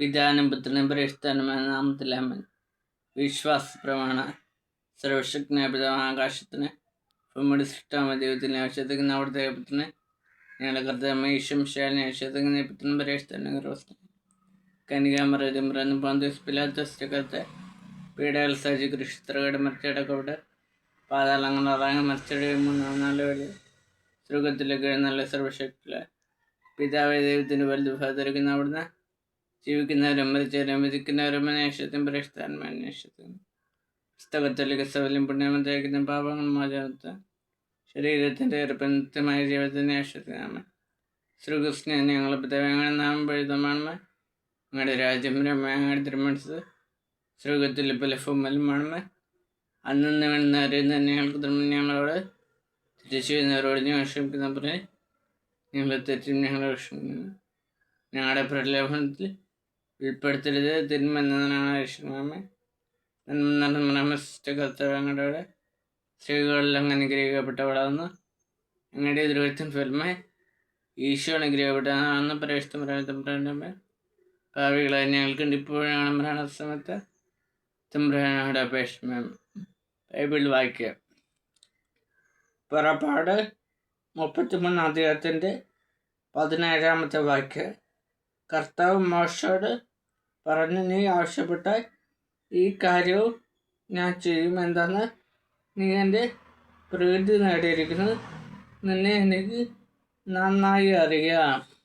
പിതാനും പുത്രനും പരിഷ്ഠാനുമായ അമ്മൻ വിശ്വാസ പ്രമാണ സർവശക്തനായ ആകാശത്തിന് ഭൂമിയുടെ സൃഷ്ടാമ ദൈവത്തിന് ആവശ്യത്തിന് അവിടുത്തെ പുത്രന് ഞങ്ങളുടെ കർത്തമ്മ ഈശ്വം ശാലിനെ ആവശ്യത്തിന് പുത്രനും പരിഷ്ഠാനും കനികാമറന്ന് പോന്തോസ് പിലാത്തോസ് കത്തെ പീഡകൾ സജി കൃഷിത്രകയുടെ മറ്റടക്കവിടെ പാതാളങ്ങൾ ഇറങ്ങി മറിച്ചടി മൂന്നാൽ വഴി സ്വർഗത്തിലേക്ക് നല്ല സർവശക്തിയിലെ പിതാവേ ദൈവത്തിന്റെ വലുത് അവിടുന്ന് ജീവിക്കുന്നവരും മരിച്ചവരും വിധിക്കുന്നവരും അന്വേഷത്തും പരിഷ്ഠാനും അന്വേഷത്തും പുസ്തകത്തിലേക്ക് സകലം പുണ്യമന്ത്രിക്കുന്ന പാപങ്ങൾ മോചനത്ത് ശരീരത്തിന്റെ ഏർപ്പനത്യമായ ജീവിതത്തിന്റെ അന്വേഷത്തിനാമ ശ്രീകൃഷ്ണൻ ഞങ്ങളെ പിതാവങ്ങൾ നാം പഴുതമാണ് ഞങ്ങളുടെ രാജ്യം ഞങ്ങളുടെ തിരുമനസ് സ്വർഗത്തിൽ പല ഫുമ്മലുമാണമ അന്നു വേണ്ടുന്നവരെ തന്നെ ഞങ്ങൾക്ക് തിരുമണി ഞങ്ങളോട് തിരിച്ചു വരുന്നവരോട് ഞങ്ങൾ ക്ഷമിക്കുന്ന പറഞ്ഞ് ഞങ്ങളെ തെറ്റും ഞങ്ങളെ ക്ഷമിക്കുന്നു. ഞങ്ങളുടെ പ്രലോഭനത്തിൽ ഉൾപ്പെടുത്തരുത്. തിന്മെന്നതിനാണ് രക്ഷിക്കണമേ നന്മ കർത്തവ്യങ്ങളുടെ സ്ത്രീകളെല്ലാം അനുഗ്രഹിക്കപ്പെട്ടവളാണെന്ന് ഞങ്ങളുടെ ദുരിതത്തിൻ ഫലമേ ഈശോ അനുഗ്രഹിക്കപ്പെട്ടതാണെന്ന് പ്രേഷ്ഠം തമ്പുരാനമ്മേ ഭാവികളെ ഞങ്ങൾക്ക് ഇപ്പോഴാണ് മരണസമയത്ത് തമ്പുരാനോട് അപേക്ഷമേ ബൈബിൾ വായിക്കുക പുറപ്പാട് മുപ്പത്തിമൂന്നാം അദ്ദേഹത്തിന്റെ പതിനേഴാമത്തെ വാക്യം. കർത്താവ് മോശയോട് പറഞ്ഞു നീ ആവശ്യപ്പെട്ടാൽ ഈ കാര്യവും ഞാൻ ചെയ്യും. എന്താണ് നീ എന്റെ പ്രകൃതി നേടിയിരിക്കുന്നത് നിന്നെ എനിക്ക് നന്നായി അറിയാം.